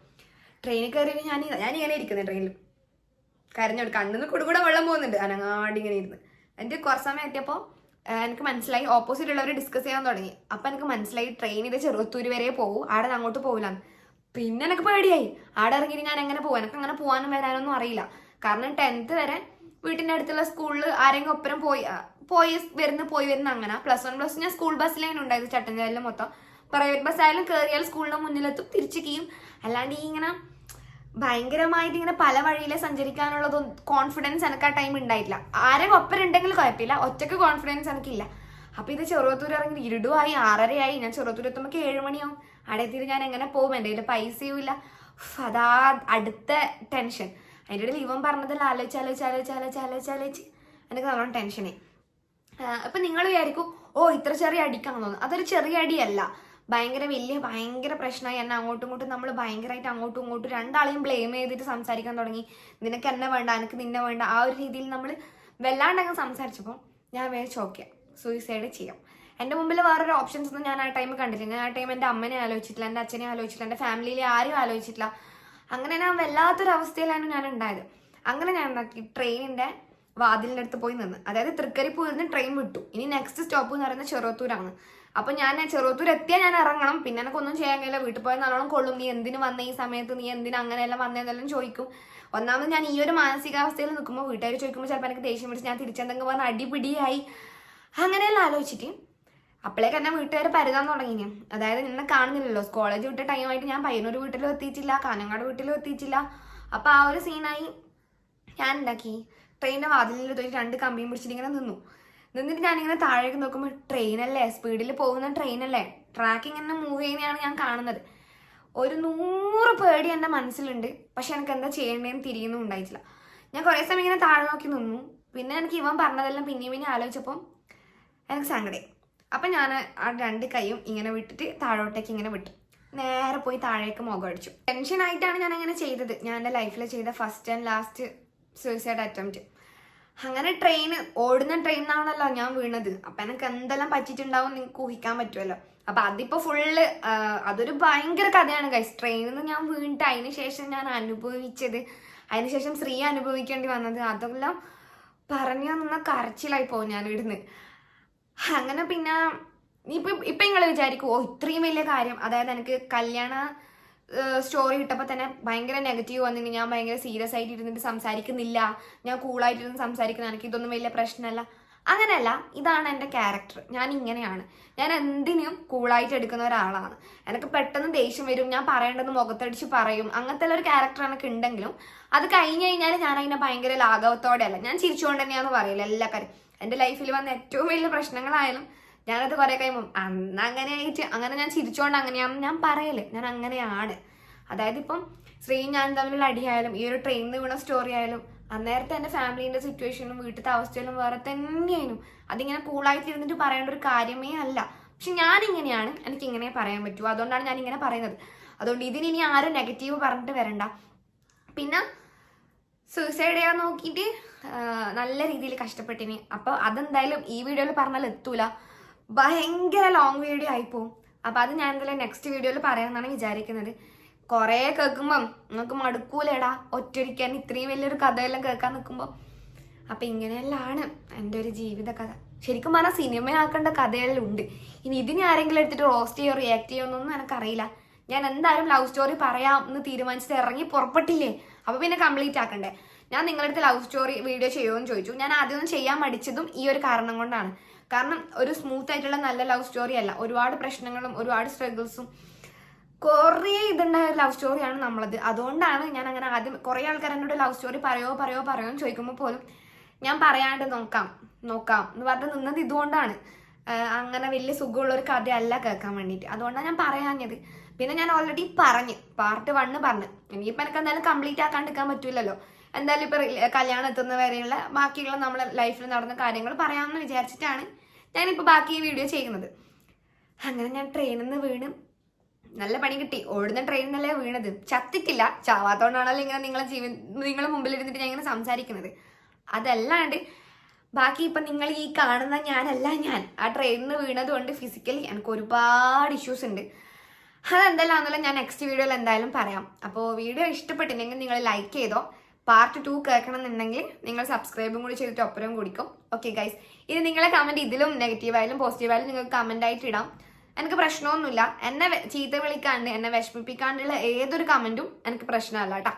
ട്രെയിനിൽ കയറി ഞാൻ ഞാൻ ഇങ്ങനെ ഇരിക്കുന്നത് ട്രെയിനിൽ കരഞ്ഞോട് കണ്ണിന്ന് കുടുകൂടെ വെള്ളം പോകുന്നുണ്ട്. അനങ്ങാടി ഇങ്ങനെ ഇരുന്ന്. എന്നിട്ട് കുറച്ച് സമയം എത്തിയപ്പോൾ എനിക്ക് മനസ്സിലായി. ഓപ്പോസിറ്റ് ഉള്ളവർ ഡിസ്കസ് ചെയ്യാൻ തുടങ്ങി. അപ്പം എനിക്ക് മനസ്സിലായി ട്രെയിൻ ഇത് ചെറുത്തൂര് വരെ പോകും ആടെ അങ്ങോട്ട് പോകില്ല പിന്നെ എനിക്ക് പേടിയായി. ആടെ ഇറങ്ങിയിട്ട് ഞാൻ എങ്ങനെ പോകും എനിക്ക് അങ്ങനെ പോകാനും വരാനൊന്നും അറിയില്ല. കാരണം ടെൻത്ത് വരെ വീട്ടിന്റെ അടുത്തുള്ള സ്കൂളിൽ ആരെങ്കിലും ഒപ്പരം പോയി പോയി വരുന്ന പോയി വരുന്ന അങ്ങനെ. പ്ലസ് വൺ പ്ലസ് ഞാൻ സ്കൂൾ ബസ്സിലാണ് ഉണ്ടായത് ചട്ടഞ്ചാലിൽ മൊത്തം. പ്രൈവറ്റ് ബസ് ആയാലും കയറിയാൽ സ്കൂളിന്റെ മുന്നിലെത്തും തിരിച്ചു കീയും അല്ലാണ്ട് ഈ ഇങ്ങനെ ഭയങ്കരമായിട്ട് ഇങ്ങനെ പല വഴിയിലെ സഞ്ചരിക്കാനുള്ള കോൺഫിഡൻസ് എനിക്ക് ആ ടൈം ഉണ്ടായിട്ടില്ല. ആരെങ്കിലും ഒപ്പം ഉണ്ടെങ്കിൽ കുഴപ്പമില്ല. ഒറ്റയ്ക്ക് കോൺഫിഡൻസ് എനിക്കില്ല. അപ്പം ഇത് ചെറുവത്തൂർ ഇറങ്ങി ഇരുടുമായി ആറരയായി. ഞാൻ ചെറുവത്തൂർ എത്തുമ്പോൾ ഏഴ് മണിയാവും. എത്തിയിട്ട് ഞാൻ എങ്ങനെ പോകും? എന്റെ കയ്യിൽ പൈസയും ഇല്ല. അതാ അടുത്ത ടെൻഷൻ അതിന്റെ ഇടയിൽ ഇവൻ പറഞ്ഞതെല്ലാം ആലോചിച്ച് ആലോചിച്ച് ആലോചിച്ച് ആലോചിച്ച് ആലോചിച്ച് ആലോചിച്ച്. എനിക്ക് നല്ലോണം ടെൻഷനായി അപ്പം നിങ്ങൾ വിചാരിക്കും ഓ ഇത്ര ചെറിയ അടിക്കാണെന്ന് തോന്നുന്നു. അതൊരു ചെറിയ അടിയല്ല. ഭയങ്കര വലിയ ഭയങ്കര പ്രശ്നമായി എന്നെ അങ്ങോട്ടും ഇങ്ങോട്ടും നമ്മൾ ഭയങ്കരമായിട്ട് അങ്ങോട്ടും ഇങ്ങോട്ടും രണ്ടാളെയും ബ്ലെയിം ചെയ്തിട്ട് സംസാരിക്കാൻ തുടങ്ങി. നിനക്ക് എന്നെ വേണ്ട എനിക്ക് നിന്നെ വേണ്ട. ആ ഒരു രീതിയിൽ നമ്മൾ വല്ലാണ്ടങ്ങ് സംസാരിച്ചപ്പോൾ ഞാൻ വിചാരിച്ചു ഓക്കെ സൂയിസൈഡ് ചെയ്യാം. എന്റെ മുമ്പിൽ വേറൊരു ഓപ്ഷൻസ് ഒന്നും ഞാൻ ആ ടൈം കണ്ടില്ല ഞാൻ ആ ടൈം എന്റെ അമ്മനെ ആലോചിച്ചിട്ടില്ല എന്റെ അച്ഛനെ ആലോചിച്ചിട്ടില്ല എന്റെ ഫാമിലിയിലെ ആരും ആലോചിച്ചിട്ടില്ല. അങ്ങനെ ഞാൻ വല്ലാത്തൊരവസ്ഥയിലാണ് ഞാൻ ഉണ്ടായത് അങ്ങനെ ഞാൻ എന്താക്കി ട്രെയിനിന്റെ വാതിലിന്റെ അടുത്ത് പോയി നിന്ന്. അതായത് തൃക്കരിപ്പൂരിൽ നിന്ന് ട്രെയിൻ വിട്ടു. ഇനി നെക്സ്റ്റ് സ്റ്റോപ്പ് എന്ന് പറയുന്നത് ചെറുത്തൂരാണ് അപ്പൊ ഞാൻ ചെറുത്തൂർ എത്തിയാൽ ഞാൻ ഇറങ്ങണം. പിന്നെ എനിക്കൊന്നും ചെയ്യാൻ കഴിയില്ല. വീട്ടിൽ പോയാൽ നല്ലോണം കൊള്ളും. നീ എന്തിനു വന്ന ഈ സമയത്ത്? നീ എന്തിനു അങ്ങനെയെല്ലാം വന്നതെന്നെല്ലാം ചോദിക്കും. ഒന്നാമത് ഞാൻ ഈ ഒരു മാനസികാവസ്ഥയിൽ നിൽക്കുമ്പോൾ വീട്ടുകാർ ചോദിക്കുമ്പോൾ ചിലപ്പോൾ എനിക്ക് ദേഷ്യം പിടിച്ച് ഞാൻ തിരിച്ചെന്തെങ്കിലും പറഞ്ഞ് അടിപിടിയായി. അങ്ങനെയെല്ലാം ആലോചിച്ചിട്ട് അപ്പോഴേക്ക് എന്നെ വീട്ടുകാർ പരുതാൻ തുടങ്ങി അതായത് നിന്നെ കാണുന്നില്ലല്ലോ. കോളേജ് വിട്ട ടൈമായിട്ട് ഞാൻ പയ്യന്നൂർ വീട്ടിലും എത്തിയിട്ടില്ല കാനങ്ങാട് വീട്ടിലും എത്തിയിട്ടില്ല അപ്പൊ ആ ഒരു സീനായി ഞാൻ ഉണ്ടാക്കി ട്രെയിനിന്റെ വാതിലിൽ തോന്നി രണ്ട് കമ്പിയും പിടിച്ചിട്ട് ഇങ്ങനെ നിന്നു. നിന്നിട്ട് ഞാനിങ്ങനെ താഴേക്ക് നോക്കുമ്പോൾ ട്രെയിനല്ലേ സ്പീഡിൽ പോകുന്ന ട്രെയിനല്ലേ ട്രാക്ക് ഇങ്ങനെ മൂവ് ചെയ്യുന്നതാണ് ഞാൻ കാണുന്നത്. ഒരു നൂറ് പേടി എന്റെ മനസ്സിലുണ്ട്. പക്ഷെ എനിക്ക് എന്താ ചെയ്യേണ്ടതെന്ന് തിരിയുന്നു ഉണ്ടായിട്ടില്ല. ഞാൻ കുറേ സമയം ഇങ്ങനെ താഴെ നോക്കി നിന്നു. പിന്നെ എനിക്ക് ഇവൻ പറഞ്ഞതെല്ലാം പിന്നെയും പിന്നെ ആലോചിച്ചപ്പം എനിക്ക് സങ്കടമായി അപ്പം ഞാൻ ആ രണ്ട് കൈയും ഇങ്ങനെ വിട്ടിട്ട് താഴോട്ടേക്ക് ഇങ്ങനെ വിട്ടു. നേരെ പോയി താഴേക്ക് മുഖം അടിച്ചു. ടെൻഷനായിട്ടാണ് ഞാൻ അങ്ങനെ ചെയ്തത്. ഞാൻ എന്റെ ലൈഫിൽ ചെയ്ത first and last suicide attempt അങ്ങനെ ട്രെയിൻ ഓടുന്ന ട്രെയിനിനാണല്ലോ ഞാൻ വീണത്. അപ്പൊ എനിക്ക് എന്തെല്ലാം പറ്റിയിട്ടുണ്ടാവും നിങ്ങൾക്ക് ഊഹിക്കാൻ പറ്റുമല്ലോ അപ്പൊ അതിപ്പോ ഫുള്ള് അതൊരു ഭയങ്കര കഥയാണ് ഗൈസ് ട്രെയിനിൽ നിന്ന് ഞാൻ വീണിട്ട് അതിന് ശേഷം ഞാൻ അനുഭവിച്ചത് അതിനുശേഷം സ്ത്രീ അനുഭവിക്കേണ്ടി വന്നത് അതെല്ലാം പറഞ്ഞു നിന്ന കരച്ചിലായി പോകും ഞാൻ ഇവിടുന്ന്. അങ്ങനെ പിന്നെ ഇപ്പൊ ഇപ്പൊ നിങ്ങൾ വിചാരിക്കും ഓ ഇത്രയും വലിയ കാര്യം അതായത് എനിക്ക് കല്യാണ സ്റ്റോറി ഇട്ടപ്പോൾ തന്നെ ഭയങ്കര നെഗറ്റീവ് വന്നിട്ട് ഞാൻ ഭയങ്കര സീരിയസ് ആയിട്ട് ഇരുന്നിട്ട് സംസാരിക്കുന്നില്ല ഞാൻ കൂളായിട്ടിരുന്ന് സംസാരിക്കുന്ന എനിക്ക് ഇതൊന്നും വലിയ പ്രശ്നമല്ല അങ്ങനെയല്ല ഇതാണ് എന്റെ ക്യാരക്ടർ ഞാൻ ഇങ്ങനെയാണ്. ഞാൻ എന്തിനും കൂളായിട്ട് എടുക്കുന്ന ഒരാളാണ്. എനിക്ക് പെട്ടെന്ന് ദേഷ്യം വരും ഞാൻ പറയേണ്ടത് മുഖത്തടിച്ച് പറയും അങ്ങനത്തെ ഒരു ക്യാരക്ടർ എനിക്ക് ഉണ്ടെങ്കിലും അത് കഴിഞ്ഞ് കഴിഞ്ഞാൽ ഞാൻ അതിനെ ഭയങ്കര ലാഘവത്തോടെയല്ല ഞാൻ ചിരിച്ചുകൊണ്ട് തന്നെയാന്ന് പറയില്ല എല്ലാ കാര്യം. എന്റെ ലൈഫിൽ വന്ന ഏറ്റവും വലിയ പ്രശ്നങ്ങളായാലും ഞാനത് കുറേ കഴിയുമ്പോൾ അന്ന് അങ്ങനെ ആയിട്ട് അങ്ങനെ ഞാൻ ചിരിച്ചുകൊണ്ട് അങ്ങനെയാണ് ഞാൻ പറയൽ ഞാൻ അങ്ങനെയാണ്. അതായത് ഇപ്പം ശ്രീ ഞാൻ തമ്മിലുള്ള അടിയായാലും ഈ ഒരു ട്രെയിനിൽ വീണ സ്റ്റോറി ആയാലും അന്നേരത്തെ എന്റെ ഫാമിലീന്റെ സിറ്റുവേഷനും വീട്ടിലത്തെ അവസ്ഥയിലും വേറെ തന്നെയായിരുന്നു. അതിങ്ങനെ കൂളായിട്ട് ഇരുന്നിട്ട് പറയേണ്ട ഒരു കാര്യമേ അല്ല. പക്ഷെ ഞാനിങ്ങനെയാണ് എനിക്ക് ഇങ്ങനെ പറയാൻ പറ്റൂ. അതുകൊണ്ടാണ് ഞാൻ ഇങ്ങനെ പറയുന്നത്. അതുകൊണ്ട് ഇതിന് ഇനി ആരും നെഗറ്റീവ് പറഞ്ഞിട്ട് വരണ്ട. പിന്നെ സൂസൈഡ് ചെയ്യാൻ നോക്കിയിട്ട് നല്ല രീതിയിൽ കഷ്ടപ്പെട്ടിനി. അപ്പോൾ അതെന്തായാലും ഈ വീഡിയോയിൽ പറഞ്ഞാൽ എത്തൂല. ഭയങ്കര ലോങ് വീഡിയോ ആയിപ്പോവും അപ്പോൾ അത് ഞാൻ എന്തായാലും നെക്സ്റ്റ് വീഡിയോയിൽ പറയാമെന്നാണ് വിചാരിക്കുന്നത്. കുറേ കേൾക്കുമ്പം നിങ്ങൾക്ക് മടുക്കൂലേടാ. ഒറ്റൊരിക്കാൻ ഇത്രയും വലിയൊരു കഥയെല്ലാം കേൾക്കാൻ നിൽക്കുമ്പോൾ അപ്പം ഇങ്ങനെയെല്ലാണ് എന്റെ ഒരു ജീവിത കഥ ശരിക്കും പറഞ്ഞാൽ സിനിമയാക്കേണ്ട കഥയെല്ലാം ഉണ്ട്. ഇനി ഇതിനെ ആരെങ്കിലും എടുത്തിട്ട് റോസ്റ്റ് ചെയ്യോ റിയാക്ട് ചെയ്യോ എന്നൊന്നും എനിക്കറിയില്ല. ഞാൻ എന്തായാലും ലവ് സ്റ്റോറി പറയാം എന്ന് തീരുമാനിച്ചിട്ട് ഇറങ്ങി പുറപ്പെട്ടില്ലേ? അപ്പോൾ പിന്നെ കംപ്ലീറ്റ് ആക്കണ്ടേ? ഞാൻ നിങ്ങളുടെ അടുത്ത് ലവ് സ്റ്റോറി വീഡിയോ ചെയ്യുമെന്ന് ചോദിച്ചു. ഞാൻ ആദ്യമൊന്നും ചെയ്യാൻ മടിച്ചതും ഈ ഒരു കാരണം കൊണ്ടാണ്. കാരണം ഒരു സ്മൂത്ത് ആയിട്ടുള്ള നല്ല ലവ് സ്റ്റോറി അല്ല. ഒരുപാട് പ്രശ്നങ്ങളും ഒരുപാട് സ്ട്രഗിൾസും കുറേ ഇതുണ്ടായ ലവ് സ്റ്റോറിയാണ് നമ്മളത്. അതുകൊണ്ടാണ് ഞാൻ അങ്ങനെ ആദ്യം കുറേ ആൾക്കാർ എന്നോട് ലവ് സ്റ്റോറി പറയോ പറയോ പറയോ എന്ന് ചോദിക്കുമ്പോൾ പോലും ഞാൻ പറയാണ്ട് നോക്കാം നോക്കാം എന്ന് പറഞ്ഞ് നിന്നത് ഇതുകൊണ്ടാണ്. അങ്ങനെ വലിയ സുഖമുള്ള ഒരു കഥയല്ല കേൾക്കാൻ വേണ്ടിയിട്ട്. അതുകൊണ്ടാണ് ഞാൻ പറയാഞ്ഞത്. പിന്നെ ഞാൻ ഓൾറെഡി പറഞ്ഞു. പാർട്ട് വണ്ണ് പറഞ്ഞു. ഇനിയിപ്പോൾ എനിക്ക് എന്തായാലും കംപ്ലീറ്റ് ആക്കാണ്ടിരിക്കാൻ പറ്റില്ലല്ലോ എന്തായാലും ഇപ്പൊ കല്യാണം എത്തുന്ന വരെയുള്ള ബാക്കിയുള്ള നമ്മളെ ലൈഫിൽ നടന്ന കാര്യങ്ങൾ പറയാമെന്ന് വിചാരിച്ചിട്ടാണ് ഞാനിപ്പോൾ ബാക്കി ഈ വീഡിയോ ചെയ്യുന്നത്. അങ്ങനെ ഞാൻ ട്രെയിനിൽ നിന്ന് വീണ്. നല്ല പണി കിട്ടി. ഓടുന്ന ട്രെയിനിനല്ലേ വീണത്. ചത്തിട്ടില്ല. ചാവാത്തോണ്ടാണല്ലോ ഇങ്ങനെ നിങ്ങളെ ജീവൻ നിങ്ങളെ മുമ്പിൽ ഇരുന്നിട്ട് ഞാൻ ഇങ്ങനെ സംസാരിക്കുന്നത്. അതല്ലാണ്ട് ബാക്കി ഇപ്പൊ നിങ്ങൾ ഈ കാണുന്ന ഞാനല്ല ഞാൻ. ആ ട്രെയിനിൽ വീണത് കൊണ്ട് ഫിസിക്കലി എനിക്ക് ഒരുപാട് ഇഷ്യൂസ് ഉണ്ട്. അതെന്തെല്ലാന്നല്ല ഞാൻ നെക്സ്റ്റ് വീഡിയോയിൽ എന്തായാലും പറയാം. അപ്പോൾ വീഡിയോ ഇഷ്ടപ്പെട്ടില്ലെങ്കിൽ നിങ്ങൾ ലൈക്ക് ചെയ്തോ. പാർട്ട് ടു കേൾക്കണം എന്നുണ്ടെങ്കിൽ നിങ്ങൾ സബ്സ്ക്രൈബും കൂടി ചെയ്തിട്ട് ഒപ്പരം കുടിക്കും. ഓക്കെ ഗൈസ് ഇത് നിങ്ങളെ കമന്റ് ഇതിലും നെഗറ്റീവായാലും പോസിറ്റീവായാലും നിങ്ങൾക്ക് കമന്റ് ആയിട്ട് ഇടാം. എനിക്ക് പ്രശ്നമൊന്നുമില്ല. എന്നെ ചീത്ത വിളിക്കാണ്ട് എന്നെ വിഷമിപ്പിക്കാണ്ടുള്ള ഏതൊരു കമന്റും എനിക്ക് പ്രശ്നമല്ല കേട്ടോ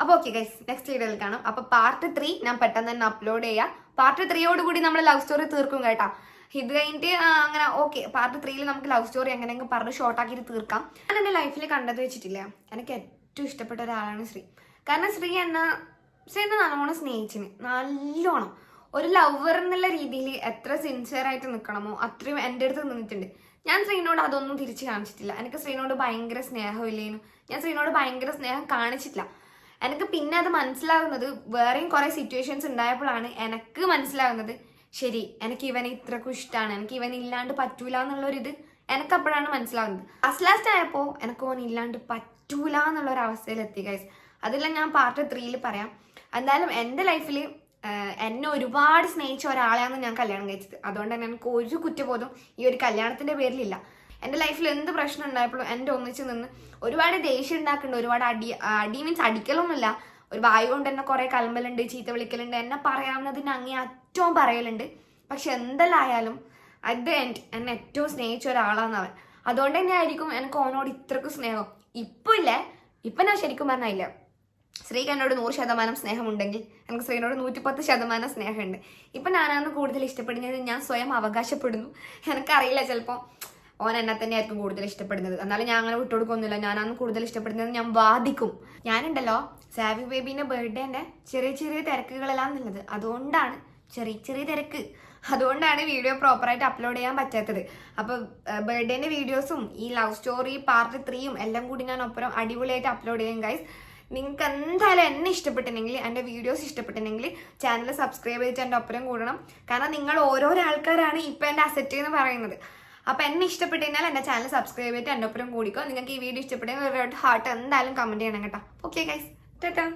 അപ്പോൾ ഓക്കെ ഗൈസ് നെക്സ്റ്റ് വീഡിയോയിൽ കാണാം. അപ്പോൾ പാർട്ട് ത്രീ ഞാൻ പെട്ടെന്ന് തന്നെ അപ്ലോഡ് ചെയ്യാം. പാർട്ട് ത്രീയോട് കൂടി നമ്മൾ ലവ് സ്റ്റോറി തീർക്കും കേട്ടോ. ഇത് കഴിഞ്ഞിട്ട് അങ്ങനെ ഓക്കെ പാർട്ട് ത്രീയിൽ നമുക്ക് ലവ് സ്റ്റോറി എങ്ങനെയെങ്കിലും പറഞ്ഞ് ഷോർട്ടാക്കിയിട്ട് തീർക്കാം. ഞാൻ എന്റെ ലൈഫിൽ കണ്ടത് വെച്ചിട്ടില്ല. എനിക്ക് ഏറ്റവും ഇഷ്ടപ്പെട്ട ഒരാളാണ് ശ്രീ. കാരണം ശ്രീ എന്ന ശ്രീ എന്നെ നല്ലോണം സ്നേഹിച്ചിന്. നല്ലോണം. ഒരു ലവർ എന്നുള്ള രീതിയിൽ എത്ര സിൻസിയർ ആയിട്ട് നിൽക്കണമോ അത്രയും എന്റെ അടുത്ത് നിന്നിട്ടുണ്ട്. ഞാൻ ശ്രീനോട് അതൊന്നും തിരിച്ചു കാണിച്ചിട്ടില്ല. എനിക്ക് ശ്രീനോട് ഭയങ്കര സ്നേഹമില്ലേനു. ഞാൻ ശ്രീനോട് ഭയങ്കര സ്നേഹം കാണിച്ചിട്ടില്ല. എനിക്ക് പിന്നെ അത് മനസ്സിലാകുന്നത് വേറെയും കുറെ സിറ്റുവേഷൻസ് ഉണ്ടായപ്പോഴാണ് എനിക്ക് മനസ്സിലാകുന്നത് ശരി എനിക്ക് ഇവനെ ഇത്രക്കും ഇഷ്ടമാണ് എനിക്ക് ഇവൻ ഇല്ലാണ്ട് പറ്റൂല എന്നുള്ളൊരിത് എനിക്ക് അപ്പോഴാണ് മനസ്സിലാവുന്നത്. ലാസ്റ്റ് ലാസ്റ്റ് ആയപ്പോൾ എനിക്ക് ഓൻ ഇല്ലാണ്ട് പറ്റൂല എന്നുള്ള ഒരു അവസ്ഥയിലെത്തി ഗൈസ് അതെല്ലാം ഞാൻ പാർട്ട് ത്രീയിൽ പറയാം. എന്തായാലും എന്റെ ലൈഫിൽ എന്നെ ഒരുപാട് സ്നേഹിച്ച ഒരാളെയാണ് ഞാൻ കല്യാണം കഴിച്ചത്. അതുകൊണ്ട് തന്നെ എനിക്ക് ഒരു കുറ്റബോധം ഈ ഒരു കല്യാണത്തിന്റെ പേരിലില്ല. എന്റെ ലൈഫിൽ എന്ത് പ്രശ്നം ഉണ്ടായപ്പോഴും എന്റെ ഒന്നിച്ച് നിന്ന് ഒരുപാട് ദേഷ്യം ഉണ്ടാക്കുന്നുണ്ട് ഒരുപാട് അടി അടി മീൻസ് അടിക്കലൊന്നുമില്ല. ഒരു വായു കൊണ്ട് എന്നെ കുറേ കലമ്പലുണ്ട് ചീത്ത വിളിക്കലുണ്ട്. എന്നെ പറയാവുന്നതിന് അങ്ങേ അറ്റവും പറയലുണ്ട്. പക്ഷെ എന്തെല്ലായാലും അറ്റ് ദ എൻഡ് എന്നെ ഏറ്റവും സ്നേഹിച്ച ഒരാളാണ് അവൻ. അതുകൊണ്ട് തന്നെ ആയിരിക്കും എനിക്ക് ഓനോട് ഇത്രക്കും സ്നേഹം. ഇപ്പൊ ഇല്ലേ. ഇപ്പൊ ഞാൻ ശരിക്കും പറഞ്ഞില്ല സ്ത്രീക്ക് എന്നോട് നൂറ് ശതമാനം സ്നേഹമുണ്ടെങ്കിൽ എനിക്ക് സ്ത്രീനോട് നൂറ്റിപ്പത്ത് ശതമാനം സ്നേഹമുണ്ട്. ഇപ്പം ഞാനാണ് കൂടുതൽ ഇഷ്ടപ്പെടുന്നത്. ഞാൻ സ്വയം അവകാശപ്പെടുന്നു. എനിക്കറിയില്ല ചിലപ്പോൾ ഓൻ എന്നെ തന്നെ ആയിരിക്കും കൂടുതൽ ഇഷ്ടപ്പെടുന്നത്. എന്നാലും ഞാൻ അങ്ങനെ വിട്ടുകൊടുക്കൊന്നുമില്ല ഞാനാണ് കൂടുതൽ ഇഷ്ടപ്പെടുന്നത് ഞാൻ വാദിക്കും. ഞാനുണ്ടല്ലോ സാവി ബേബീന്റെ ബർത്ത്ഡേന്റെ ചെറിയ ചെറിയ തിരക്കുകളെല്ലാം ഉള്ളത്. അതുകൊണ്ടാണ് ചെറിയ ചെറിയ തിരക്ക്. അതുകൊണ്ടാണ് വീഡിയോ പ്രോപ്പറായിട്ട് അപ്ലോഡ് ചെയ്യാൻ പറ്റാത്തത്. അപ്പോൾ ബർത്ത്ഡേന്റെ വീഡിയോസും ഈ ലവ് സ്റ്റോറി പാർട്ട് ത്രീയും എല്ലാം കൂടി ഞാൻ ഒപ്പരം അടിപൊളിയായിട്ട് അപ്ലോഡ് ചെയ്യും ഗൈസ് നിങ്ങൾക്ക് എന്തായാലും എന്നെ ഇഷ്ടപ്പെട്ടിട്ടുണ്ടെങ്കിൽ എന്റെ വീഡിയോസ് ഇഷ്ടപ്പെട്ടിട്ടുണ്ടെങ്കിൽ ചാനൽ സബ്സ്ക്രൈബ് ചെയ്തിട്ട് എന്റെ ഒപ്പരം കൂടണം. കാരണം നിങ്ങൾ ഓരോരോ ആൾക്കാരാണ് ഇപ്പോൾ എന്റെ അസറ്റ് എന്ന് പറയുന്നത്. അപ്പോൾ എന്നെ ഇഷ്ടപ്പെട്ട് കഴിഞ്ഞാൽ എന്റെ ചാനൽ സബ്സ്ക്രൈബ് ചെയ്തിട്ട് എന്റെ ഒപ്പരം കൂടിക്കോ. നിങ്ങൾക്ക് ഈ വീഡിയോ ഇഷ്ടപ്പെട്ടെങ്കിൽ ഹാർട്ട് എന്തായാലും കമന്റ് ചെയ്യണം കേട്ടോ. Okay guys Tata